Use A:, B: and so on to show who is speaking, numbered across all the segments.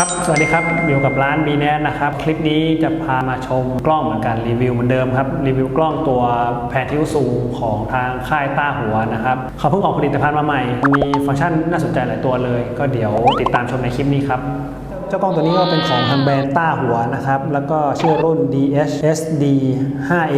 A: ครับ สวัสดีครับ อยู่กับร้าน b ีแนนะครับ คลิปนี้จะพามาชมกล้องเหมือนกันรีวิวเหมือนเดิมครับ รีวิวกล้องตัวแพนทิวซูของทางค่ายต้าหัวนะครับ เขาเพิ่งออกผลิตภัณฑ์มาใหม่ มีฟังก์ชันน่าสนใจหลายตัวเลย ก็เดี๋ยวติดตามชมในคลิปนี้ครับ เจ้ากล้องตัวนี้ก็เป็นของทางแบรนด์ต้าหัวนะครับ แล้วก็ชื่อรุ่น DHSD 5A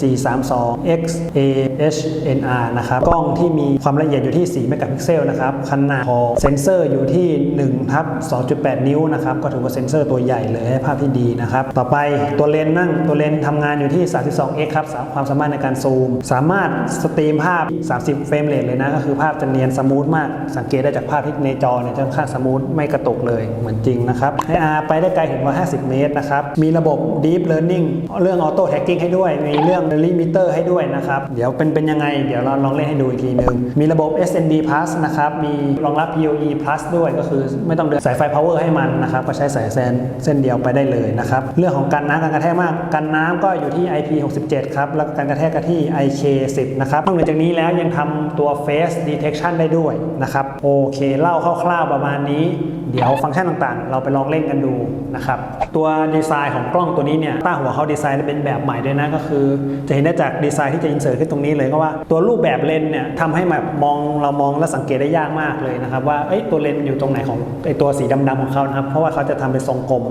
A: 432 XAHNR นะครับ กล้องที่มีความละเอียดอยู่ที่ 4 เมกะพิกเซลนะครับ ขนาดของเซนเซอร์อยู่ที่1ทับ2.8 นิ้วนะครับ ก็ถือว่าเซนเซอร์ตัวใหญ่เลยให้ภาพที่ดีนะครับ ต่อไปตัวเลนส์นั่งตัวเลนส์ทำงานอยู่ที่ 32x ครับสความสามารถในการซูม สามารถสตรีมภาพ 30 เฟรมเรทเลยนะ ก็คือภาพจะเนียนสมูทมาก สังเกตได้จากภาพที่ในจอเนี่ยจะค่อนข้างสมูทไม่กระตุกเลยเหมือนจริงนะครับ AR ไปได้ไกลถึง 150 เมตรนะครับ มีระบบ Deep Learning เรื่อง Auto Tracking ให้ด้วย มีเรื่อง Limiter ให้ด้วยนะครับ เดี๋ยวเป็นเป็นยังไง เดี๋ยวเราลองเล่นให้ดูอีกทีนึง มีระบบ SND Plus นะครับ มีรองรับ PoE Plus ด้วย ก็คือไม่ต้องเดินสายไฟ power ให้มันนะครับ ก็ใช้สายแซนเส้นเดียวไปได้เลยนะครับ เรื่องของการน้ำการกระแทกมากกันน้ำก็อยู่ที่ IP67 ครับ แล้วก็การกระแทกก็ที่ IK10 นะครับนอกจากนี้แล้วยังทำตัว Face Detection ได้ด้วยนะครับ โอเค เล่าคร่าวๆประมาณนี้ เดี๋ยวฟังก์ชันต่างๆ เราไปลองเล่นกันดูนะครับ ตัวดีไซน์ของกล้องตัวนี้เนี่ยต้าหัวเขาดีไซน์เป็นแบบใหม่ด้วยนะก็คือ จะเห็นได้จากดีไซน์ที่จะอินเสิร์ตขึ้นตรงนี้เลยก็ว่าตัวรูปแบบเลนเนี่ยทำให้แบบมองเรามองและสังเกตได้ยากมากเลยนะครับ ว่าเอ้ยตัวเลนอยู่ตรงไหนของไอตัวสีดำๆของเขานะครับ เพราะว่าเขาจะทำเป็นทรงกลม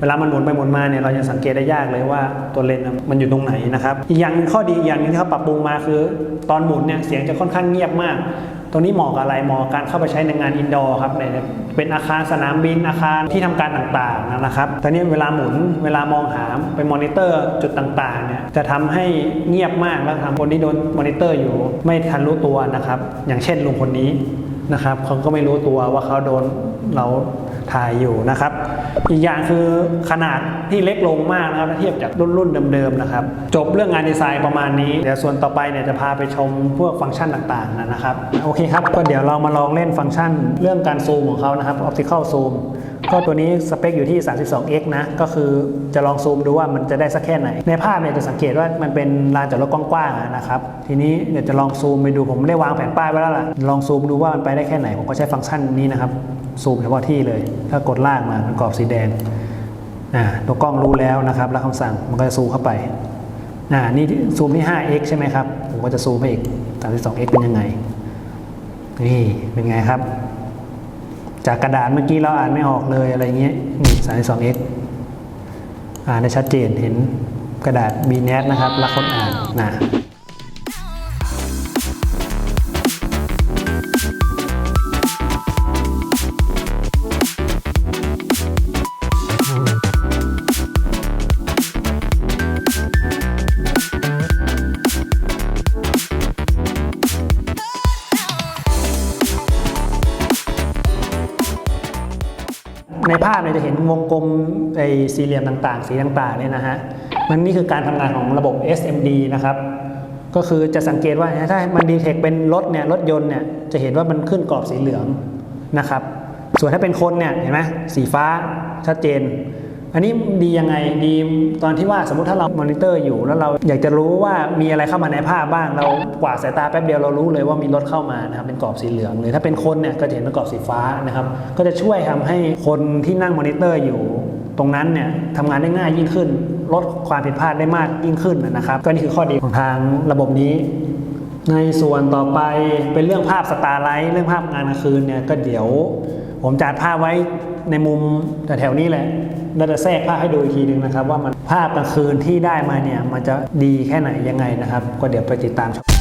A: เวลามันหมุนไปหมุนมาเนี่ยเรายังสังเกตได้ยากเลยว่าตัวเลนมันอยู่ตรงไหนนะครับ อีกอย่างข้อดีอีกอย่างหนึงที่เขาปรับปรุงมาคือ ตอนหมุนเนี่ยเสียงจะค่อนข้างเงียบมาก ตรงนี้เหมาะกับอะไรเหมาะการเข้าไปใช้ในงานอินดอร์ครับในเป็นอาคารสนามบินอาคารที่ทำการต่างๆนะครับตอนนี้เวลาหมุนเวลามองหาไปมอนิเตอร์จุดต่างๆเนี่ยจะทำให้เงียบมากแล้วทำคนที่โดนมอนิเตอร์อยู่ไม่ทันรู้ตัวนะครับ อย่างเช่นลุงคนนี้นะครับเขาก็ไม่รู้ตัวว่าเขาโดนเรา ถ่ายอยู่นะครับ อีกอย่างคือขนาดที่เล็กลงมากนะครับถ้าเทียบจากรุ่นรุ่นเดิมๆนะครับ จบเรื่องงานดีไซน์ประมาณนี้ เดี๋ยวส่วนต่อไปเนี่ยจะพาไปชมพวกฟังก์ชันต่างๆนะครับ โอเคครับ ก็เดี๋ยวเรามาลองเล่นฟังก์ชันเรื่องการซูมของเขานะครับ optical zoom ก็ตัวนี้สเปคอยู่ที่ 32x นะ ก็คือจะลองซูมดูว่ามันจะได้สักแค่ไหน ในภาพเนี่ยจะสังเกตว่ามันเป็นลานจอดรถกว้างๆนะครับ ทีนี้เดี๋ยวจะลองซูมไปดูผมได้วางแผนป้ายไว้แล้วล่ะ ลองซูมดูว่ามันไปได้แค่ไหน ผมก็ใช้ฟังก์ชันนี้นะครับ ซูมเฉพาะที่เลย ถ้ากดลากมามันกรอบสีแดงตัวกล้องรู้แล้วนะครับแล้วคำสั่งมันก็จะซูมเข้าไปอ่านี่ซูมที่ 5x ใช่ไหมครับ ผมก็จะซูมไปอีก 32x เป็นยังไง นี่เป็นไงครับ จากกระดาษเมื่อกี้เราอ่านไม่ออกเลยอะไรเงี้ยนี่ 32x อ่านได้ชัดเจนเห็นกระดาษ b n e t นะครับรักคนอ่านนะ ภาพเนี่ยจะเห็นวงกลมไอ้สี่เหลี่ยมต่างๆ สีต่างๆเนี่ยนะฮะมันนี่คือการทำงานของระบบ SMD นะครับ ก็คือจะสังเกตว่าถ้ามันดีเทคเป็นรถเนี่ยรถยนต์เนี่ยจะเห็นว่ามันขึ้นกรอบสีเหลืองนะครับ ส่วนถ้าเป็นคนเนี่ยเห็นไหมสีฟ้าชัดเจน อันนี้ดียังไงดีตอนที่ว่าสมมติถ้าเรามอนิเตอร์อยู่แล้วเราอยากจะรู้ว่ามีอะไรเข้ามาในภาพบ้างเรากวาดสายตาแป๊บเดียวเรารู้เลยว่ามีรถเข้ามานะครับเป็นกรอบสีเหลืองหรือถ้าเป็นคนเนี่ยก็จะเห็นเป็นกรอบสีฟ้านะครับก็จะช่วยทำให้คนที่นั่งมอนิเตอร์อยู่ตรงนั้นเนี่ยทำงานได้ง่ายยิ่งขึ้น ลดความผิดพลาดได้มากยิ่งขึ้นนะครับก็นี่คือข้อดีของทางระบบนี้ ในส่วนต่อไปเป็นเรื่องภาพสตาร์ไลท์เรื่องภาพงานกลางคืนเนี่ยก็เดี๋ยว ผมจัดภาพไว้ ในมุมแถวนี้แหละเราจะแทรกภาพให้ดูอีกทีหนึ่งนะครับ ว่ามันภาพกลางคืนที่ได้มาเนี่ยมันจะดีแค่ไหนยังไงนะครับ ก็เดี๋ยวไปติดตามชม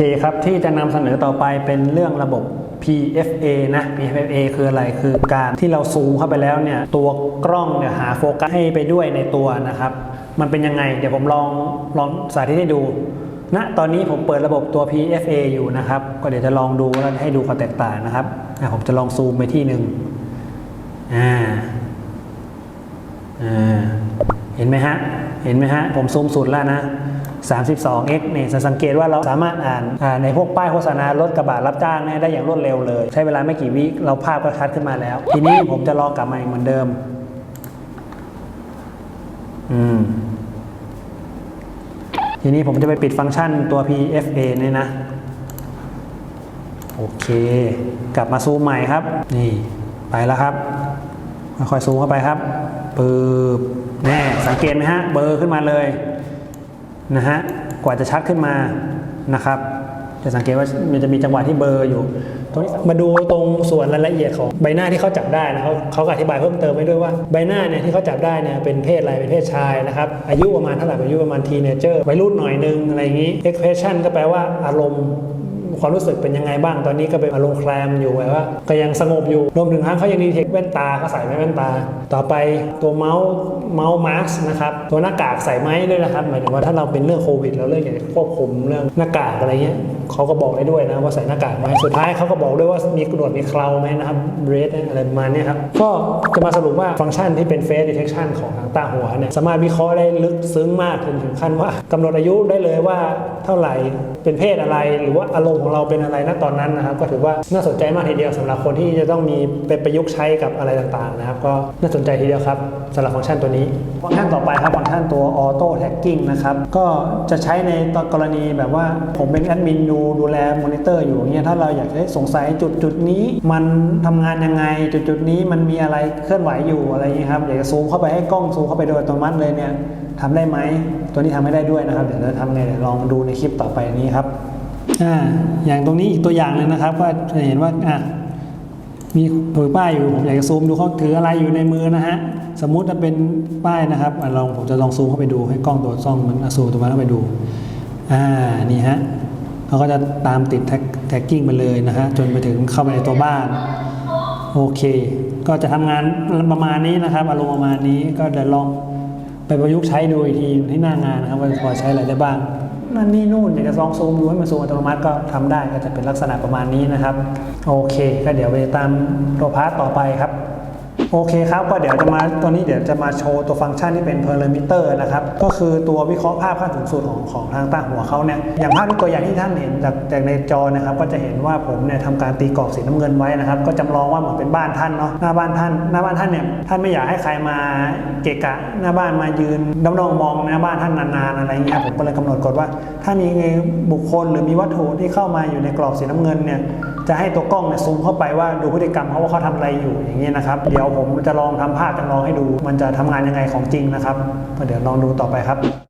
A: คครับ ที่จะนำเสนอต่อไปเป็นเรื่องระบบ PFA นะ PFA คืออะไร คือการที่เราซูมเข้าไปแล้วเนี่ย ตัวกล้องเนี่ยหาโฟกัสให้ไปด้วยในตัวนะครับ มันเป็นยังไง เดี๋ยวผมลองลองสาธิตให้ดูณตอนนี้ผมเปิดระบบตัว PFA อยู่นะครับ ก็เดี๋ยวจะลองดูแล้วให้ดูความแตกต่างนะครับอะผมจะลองซูมไปที่หนึ่งอ่า อ่า เห็นไหมฮะ เห็นไหมฮะ ผมซูมสุดแล้วนะ 32x เนี่ยจะสังเกตว่าเราสามารถอ่านในพวกป้ายโฆษณารถกระบะรับจ้างได้อย่างรวดเร็วเลย ใช้เวลาไม่กี่วิเราภาพก็ชัดขึ้นมาแล้ว ทีนี้ผมจะลองกลับมาอีกเหมือนเดิม อืมทีนี้ผมจะไปปิดฟังก์ชันตัว PFA เนี่ยนะ โอเค กลับมาซูมใหม่ครับ นี่ ไปแล้วครับ ค่อยๆซูมเข้าไปครับปึ๊บแน่สังเกตไหมฮะ เบอร์ขึ้นมาเลย นะฮะกว่าจะชัดขึ้นมานะครับจะสังเกตว่ามันจะมีจังหวะที่เบอร์อยู่ ตรงนี้มาดูตรงส่วนรายละเอียดของใบหน้าที่เขาจับได้นะเขาเขาอธิบายเพิ่มเติมไว้ด้วยว่าใบหน้าเนี่ยที่เขาจับได้เนี่ยเป็นเพศอะไรเป็นเพศชายนะครับอายุประมาณเท่าไหร่อายุประมาณทีเนเจอร์วัยรุ่นหน่อยนึงอะไรอย่างนี้ expression ก็แปลว่าอารมณ์ ความรู้สึกเป็นยังไงบ้างตอนนี้ก็เป็นอารมณ์แคลมอยู่แบบว่า ก็ยังสงบอยู่รวมถึงทั้งเขายังดีเทคแว่นตาเขาใส่ไหมแว่นตา ต่อไปตัวเมาส์เมาส์มาร์กนะครับตัวหน้ากากใส่ไหมด้วยนะครับหมายถึงว่าถ้าเราเป็นเรื่องโควิดเราเรื่องอย่ากจะควบคุมเรื่องหน้ากากอะไรเงี้ยเขาก็บอกได้ด้วยนะว่าใส่หน้ากากไหมสุดท้ายเขาก็บอกด้วยว่ามีกระดดมีเคราไหมนะครับเบรดอะไรประมาณเนี้ยครับก็จะมาสรุปว่าฟังก์ชันที่เป็น face detection ของทางตาหัวเนี่ยสามารถวิเคราะห์ได้ลึกซึ้งมากถึงถึงขั้นว่ากำหนดอายุได้เลยว่าเท่าไหร่เป็นเพศอะไรหรือว่าอารมณ์ของเราเป็นอะไรณตอนนั้นนะครับ ก็ถือว่าน่าสนใจมากทีเดียวสำหรับคนที่จะต้องมีไปประยุกต์ใช้กับอะไรต่างๆนะครับ ก็น่าสนใจทีเดียวครับสำหรับฟังก์ชันตัวนี้ ฟังก์ชันต่อไปครับฟังก์ชันตัว auto tagging นะครับ ก็จะใช้ในตอนกรณีแบบว่าผมเป็นแอดมินดูดูแลมอนิเตอร์อยู่อย่างเงี้ยถ้าเราอยากจะสงสัยจุดจุดนี้ มันทำงานยังไงจุดจุดนี้มันมีอะไรเคลื่อนไหวอยู่อะไรอย่างเงี้ยครับอยากจะซูมเข้าไปให้กล้องซูมเข้าไปโดยอัตโนมัติเลยเนี่ยทำได้ไหมตัวนี้ทำไม่ได้ด้วยนะครับ เดี๋ยวเราทำไงเดี๋ยวลองดูในคลิปต่อไปนี้ครับ อ่าอย่างตรงนี้อีกตัวอย่างเลยนะครับ ก็จะเห็นว่าอะมีถือป้ายอยู่ผมอยากจะซูมดูเขาถืออะไรอยู่ในมือนะฮะสมมุติถ้าเป็นป้ายนะครับอลองผมจะลองซูมเข้าไปดูให้กล้องตัวซ่องมันซูมตัวมันเข้าไปดูอ่านี่ฮะเขาก็จะตามติดแท็กกิ้งไปเลยนะฮะจนไปถึงเข้าไปในตัวบ้านโอเค ก็จะทำงานประมาณนี้นะครับอารมณ์ประมาณนี้ก็เดี๋ยวลองไปประยุกต์ใช้ดูอีกทีที่หน้างานนะครับว่าพอใช้อะไรได้บ้าง นั่นนี่นู่นอยากจะลองซูมดูให้มันซูมอัตโนมัติก็ทำได้ก็จะเป็นลักษณะประมาณนี้นะครับ โอเค ก็เดี๋ยวไปตามตัวพาร์ตต่อไปครับ โอเคครับก็เดี๋ยวจะมาตัวนี้เดี๋ยวจะมาโชว์ตัวฟังก์ชันที่เป็น perimeter นะครับก็คือตัววิเคราะห์ภาพขั้นสูงสุดของของทางตาหัวเขาเนี่ยอย่างภาพตัวอย่างที่ท่านเห็นจากจากในจอนะครับก็จะเห็นว่าผมเนี่ยทำการตีกรอบสีน้ำเงินไว้นะครับก็จำลองว่าเหมือนเป็นบ้านท่านเนาะหน้าบ้านท่าน หน้าบ้านท่านเนี่ยท่านไม่อยากให้ใครมาเกะกะหน้าบ้านมายืนด้อมๆมองหน้าบ้านท่านนานๆอะไรเงี้ยผมก็เลยกำหนดกฎว่า ถ้ามีบุคคลหรือมีวัตถุที่เข้ามาอยู่ในกรอบสีน้ำเงินเนี่ยจะให้ตัวกล้องเนี่ยซูมเข้าไปว่าดูพฤติกรรมเขาว่าเขาทำอะไรอยู่อย่างนี้นะครับ เดี๋ยวผมจะลองทำภาพจำลองให้ดู มันจะทำงานยังไงของจริงนะครับเดี๋ยวลองดูต่อไปครับ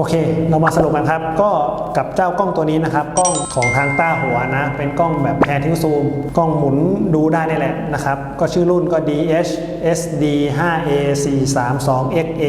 A: โอเค เรามาสรุปกันครับ ก็กับเจ้ากล้องตัวนี้นะครับ กล้องของทางต้าหัวนะ เป็นกล้องแบบแพนทิวซูม กล้องหมุนดูได้นี่แหละนะครับ ก็ชื่อรุ่นก็ DH SD 5A 432 XA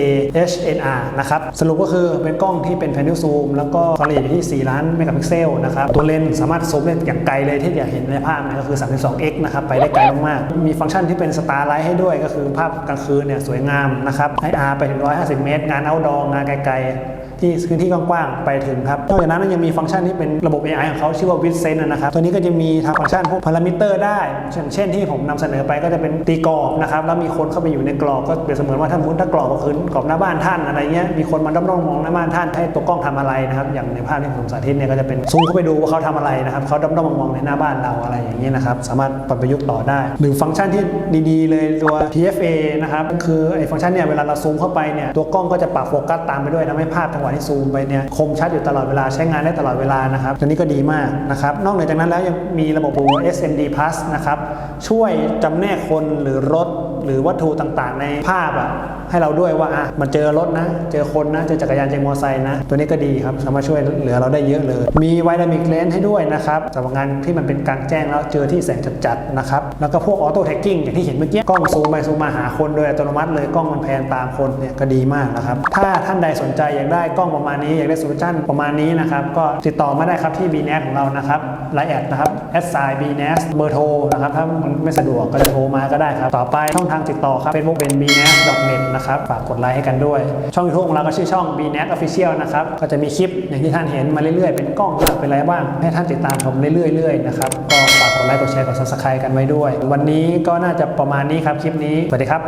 A: HNR นะครับ สรุปก็คือเป็นกล้องที่เป็นแพนทิวซูม แล้วก็ความละเอียดอยู่ที่ 4 ล้านเมกะพิกเซลนะครับ ตัวเลนส์สามารถซูมได้อย่างไกลเลยที่อยากเห็นในภาพนะก็คือ 32x นะครับ ไปได้ไกลมากๆ มีฟังก์ชันที่เป็นสตาร์ไลท์ให้ด้วย ก็คือภาพกลางคืนเนี่ยสวยงามนะครับ IR ไปถึง 150 เมตร งาน outdoor งานไกลๆ ที่พื้นที่กว้างๆไปถึงครับนอกจากนั้นยังมีฟังก์ชันที่เป็นระบบ AI ของเขาชื่อว่า w i t s e n นะครับตัวนี้ก็จะมีทางฟังก์ชันพวกพารามิเตอร์ได้เช่นเช่นที่ผมนำเสนอไปก็จะเป็นตีกรอบนะครับแล้วมีคนเข้าไปอยู่ในกรอบก็เปรียบเสมือนว่าถ้ามุนถ้ากรอบก็คือกรอบหน้าบ้านท่านอะไรเงี้ยมีคนมาด้อมๆมองหน้าบ้านท่านให้ตัวกล้องทำอะไรนะครับอย่างในภาพที่ผมสาธิตเนี่ยก็จะเป็นซูมเข้าไปดูว่าเขาทำอะไรนะครับเขาด้อมๆมองๆในหน้าบ้านเราอะไรอย่างเงี้ยนะครับสามารถปรับประยุกต์ต่อได้ หรือฟังก์ชันที่ดีๆ เลยตัว PFA นะครับคือไอ้ฟังก์ชันเนี่ยเวลาเราซูมเข้าไปเนี่ยตัวกล้องก็จะปรับโฟกัสตามไปด้วยทำให้ภาพจังหวะที่ซูมไปเนี่ยคมชัดอยู่ตลอดเวลาใช้งานได้ตลอดเวลานะครับตัวนี้ก็ดีมากนะครับนอกเหนือจากนั้นแล้วยังมีระบบตัว SMD Plus นะครับช่วยจำแนกคนหรือรถ หรือวัตถุต่างๆ ในภาพอะให้เราด้วยว่าอะมันเจอรถนะ เจอคนนะเจอจักรยานเจอมอเตอร์ไซค์นะ ตัวนี้ก็ดีครับสามารถช่วยเหลือเราได้เยอะเลย มีไวดามิกเลนส์ให้ด้วยนะครับสำหรับงานที่มันเป็นกลางแจ้งแล้วเจอที่แสงจัดๆนะครับแล้วก็พวกออโต้แท็กกิ้งอย่างที่เห็นเมื่อกี้กล้องซูมไปซูมมาหาคนโดยอัตโนมัติเลยกล้องมันแพนตามคนเนี่ยก็ดีมากนะครับถ้าท่านใดสนใจอยากได้กล้องประมาณนี้อยากได้โซลูชันประมาณนี้นะครับก็ติดต่อมาได้ครับที่ b n a s ของเรานะครับไลน์แอดนะครับ s i b n a s เบอร์โทรนะครับถ้ามันไม่สะดวกก็จะโทรมาก็ได้ครับต่อไปช่องทางติดต่อครับ Facebook เป็น b n a s net นะครับ ฝากกดไลค์ให้กันด้วย ช่องยูทูบของเราก็ชื่อช่อง b n a s official นะครับ ก็จะมีคลิปอย่างที่ท่านเห็นมาเรื่อยๆ เป็นกล้องบ้างเป็นอะไรบ้าง ให้ท่านติดตามผมเรื่อยๆนะครับ ก็ฝากกดไลค์ กดแชร์ กด subscribe กันไว้ด้วย วันนี้ก็น่าจะประมาณนี้ครับ คลิปนี้ สวัสดีครับ